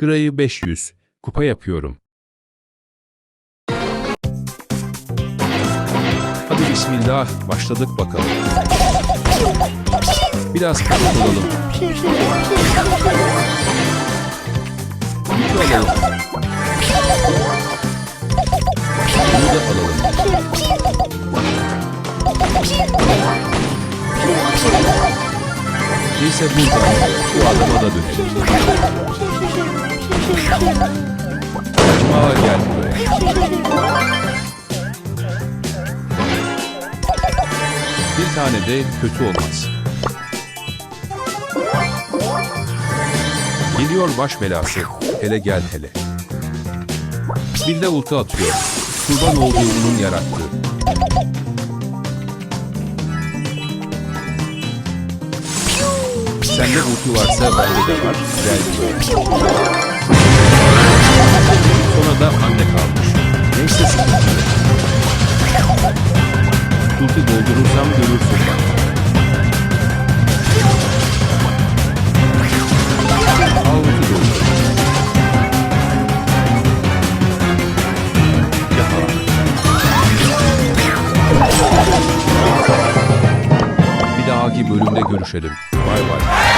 Gra'yı 500. Kupa yapıyorum. Hadi bismillah başladık bakalım. Biraz kapat olalım. Yükü alalım. Bunu da alalım. Neyse buradan şu adama da dönelim. Bir tane de kötü olmaz. Geliyor baş belası. Hele gel hele. Bir de ulti atıyor. Kurban olduğu onun yarattığı. Sende ulti varsa bende de var. Gel Ulti doldurursam görürsün. Bir dahaki bölümde görüşelim. Bay bay.